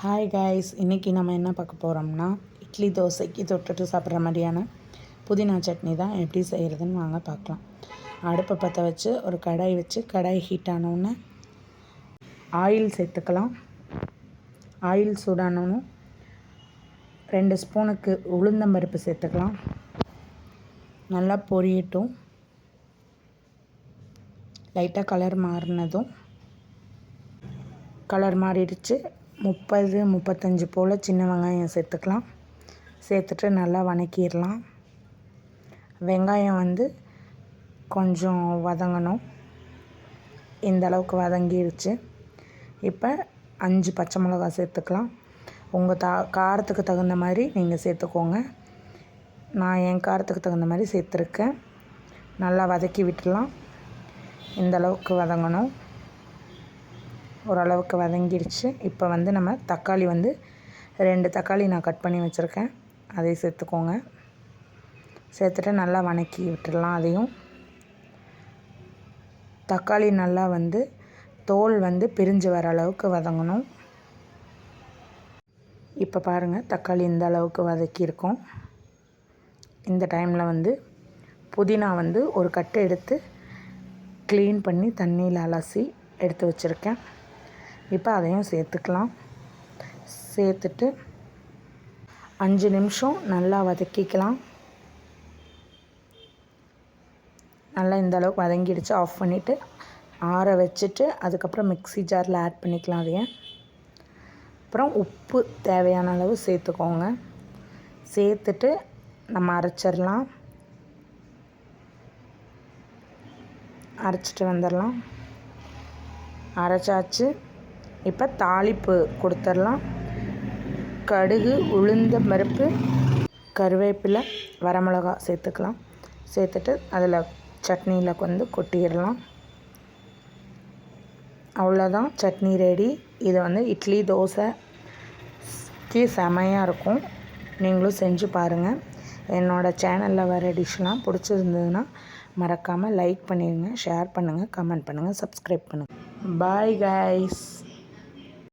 Hi guys இன்றைக்கி நம்ம என்ன பார்க்க போகிறோம்னா இட்லி தோசைக்கு தொட்டுட்டு சாப்பிட்ற மாதிரியான புதினா சட்னி தான் எப்படி செய்கிறதுன்னு வாங்க பார்க்கலாம். அடுப்பை பற்ற வச்சு ஒரு கடாய் வச்சு கடாய் ஹீட் ஆனோடனே ஆயில் சேர்த்துக்கலாம். ஆயில் சூடானோன்னு ரெண்டு ஸ்பூனுக்கு உளுந்தம்பருப்பு சேர்த்துக்கலாம். நல்லா பொரியட்டும். லைட்டாக கலர் மாறினதும் கலர் மாறிடுச்சு. முப்பது முப்பத்தஞ்சு போல் சின்ன வெங்காயம் சேர்த்துக்கலாம். சேர்த்துட்டு நல்லா வணக்கிடலாம். வெங்காயம் வந்து கொஞ்சம் வதங்கணும். இந்த அளவுக்கு வதங்கிடுச்சு இப்போ அஞ்சு பச்சை மிளகா சேர்த்துக்கலாம். உங்கள் தா காரத்துக்கு தகுந்த மாதிரி நீங்கள் சேர்த்துக்கோங்க. நான் என் காரத்துக்கு தகுந்த மாதிரி சேர்த்துருக்கேன். நல்லா வதக்கி விட்டுடலாம். இந்த அளவுக்கு வதங்கணும். ஓரளவுக்கு வதங்கிடுச்சு இப்போ வந்து நம்ம தக்காளி வந்து ரெண்டு தக்காளி நான் கட் பண்ணி வச்சுருக்கேன். அதை சேர்த்துக்கோங்க. சேர்த்துட்டு நல்லா வணக்கி விட்டுடலாம் அதையும். தக்காளி நல்லா வந்து தோல் வந்து பிரிஞ்சு வர அளவுக்கு வதங்கணும். இப்போ பாருங்கள் தக்காளி இந்த அளவுக்கு வதக்கியிருக்கோம் இந்த டைமில் வந்து புதினா வந்து ஒரு கட்டை எடுத்து க்ளீன் பண்ணி தண்ணியில் அலசி எடுத்து வச்சுருக்கேன். இப்போ அதையும் சேர்த்துக்கலாம். சேர்த்துட்டு அஞ்சு நிமிஷம் நல்லா வதக்கிக்கலாம். நல்லா இந்த அளவுக்கு வதங்கிடுச்சு. ஆஃப் பண்ணிவிட்டு ஆற வச்சுட்டு அதுக்கப்புறம் மிக்ஸி ஜாரில் ஆட் பண்ணிக்கலாம் அதையே. அப்புறம் உப்பு தேவையான அளவு சேர்த்துக்கோங்க. சேர்த்துட்டு நம்ம அரைச்சிடலாம். அரைச்சிட்டு வந்துடலாம். அரைச்சாச்சு. இப்போ தாளிப்பு கொடுத்துடலாம் கடுகு உளுந்த பருப்பு கருவேப்பிலை வரமிளகா சேர்த்துக்கலாம். சேர்த்துட்டு அதில் சட்னியில் வந்து கொட்டிடலாம். அவ்வளோதான் சட்னி ரெடி இது வந்து இட்லி தோசைக்கு செமையாக இருக்கும். நீங்களும் செஞ்சு பாருங்கள் என்னோடய சேனலில் வர டிஷ்லாம் பிடிச்சிருந்ததுன்னா மறக்காமல் லைக் பண்ணிடுங்க ஷேர் பண்ணுங்கள் கமெண்ட் பண்ணுங்கள் சப்ஸ்கிரைப் பண்ணுங்கள் பாய் கைஸ்